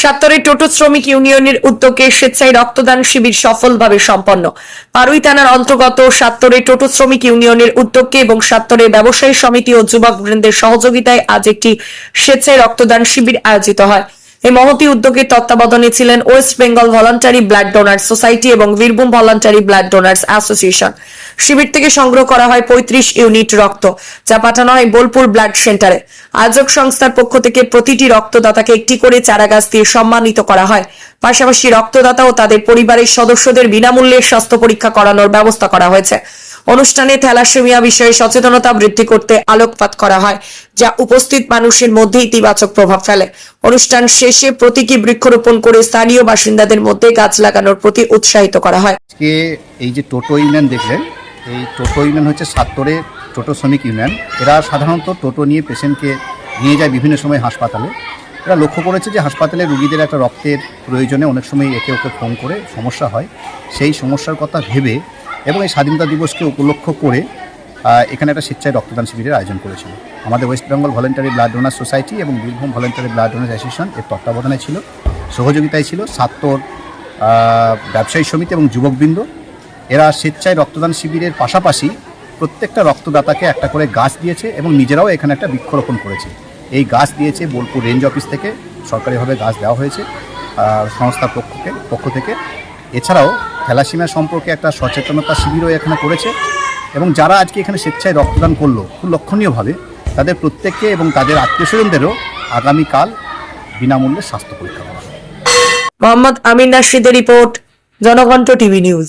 সাত্তরের টোটো শ্রমিক ইউনিয়নের উদ্যোগে স্বেচ্ছায় রক্তদান শিবির সফলভাবে সম্পন্ন। পারুই থানার অন্তর্গত সাত্তরের টোটো শ্রমিক ইউনিয়নের উদ্যোগে এবং সাত্তরের ব্যবসায়ী সমিতি ও যুবক বৃন্দের সহযোগিতায় আজ একটি স্বেচ্ছায় রক্তদান শিবির আয়োজিত হয়। এই মহতি উদ্যোগের তত্ত্বাবধানে ছিলেন West Bengal voluntary blood donors society এবং Birbhum voluntary blood donors association. শিবির থেকে সংগ্রহ করা হয় পঁয়ত্রিশ ইউনিট রক্ত, যা পাঠানো হয় বোলপুর ব্লাড সেন্টারে। আয়োজক সংস্থার পক্ষ থেকে প্রতিটি রক্তদাতাকে একটি করে চারা গাছ দিয়ে সম্মানিত করা হয়। পাশাপাশি রক্তদাতা ও তাদের পরিবারের সদস্যদের বিনামূল্যে স্বাস্থ্য পরীক্ষা করানোর ব্যবস্থা করা হয়েছে। অনুষ্ঠানে থ্যালাসেমিয়া বিষয়ে সচেতনতা বৃদ্ধি করতে আলোকপাত করা হয়, যা উপস্থিত মানুষের মধ্যে ইতিবাচক প্রভাব ফেলে। অনুষ্ঠান শেষে প্রতীকী বৃক্ষরোপণ করে স্থানীয় বাসিন্দাদের মধ্যে গাছ লাগানোর প্রতি উৎসাহিত করা হয়। আজকে এই যে টোটো ইউনিয়ন দেখলেন, এই টোটো ইউনিয়ন হচ্ছে সাত্তরে টোটো শ্রমিক ইউনিয়ন। এরা সাধারণত টোটো নিয়ে পেশেন্টকে নিয়ে যায় বিভিন্ন সময় হাসপাতালে। এরা লক্ষ্য করেছে যে হাসপাতালে রুগীদের একটা রক্তের প্রয়োজনে অনেক সময় একে ওকে ফোন করে সমস্যা হয়। সেই সমস্যার কথা ভেবে এবং এই স্বাধীনতা দিবসকে উপলক্ষ করে এখানে একটা স্বেচ্ছায় রক্তদান শিবিরের আয়োজন করেছিল। আমাদের West Bengal voluntary blood donor society এবং Birbhum voluntary blood donor association এর তত্ত্বাবধানে ছিল। সহযোগিতায় ছিল সাত্তর ব্যবসায়ী সমিতি এবং যুবকবৃন্দ। এরা স্বেচ্ছায় রক্তদান শিবিরের পাশাপাশি প্রত্যেকটা রক্তদাতাকে একটা করে গাছ দিয়েছে এবং নিজেরাও এখানে একটা বৃক্ষরোপণ করেছে। এই গাছ দিয়েছে বোলপুর রেঞ্জ অফিস থেকে, সরকারিভাবে গাছ দেওয়া হয়েছে সংস্থার পক্ষকে পক্ষ থেকে। এছাড়াও থ্যালাসিমিয়া সম্পর্কে একটা সচেতনতা শিবিরও এখানে করেছে এবং যারা আজকে এখানে স্বেচ্ছায় রক্তদান করল খুব লক্ষণীয়ভাবে, তাদের প্রত্যেককে এবং তাদের আত্মীয় স্বজনদেরও আগামীকাল বিনামূল্যে স্বাস্থ্য পরীক্ষা করা মোহাম্মদ আমিন নাশিদের রিপোর্ট, জনকণ্ঠ টিভি নিউজ।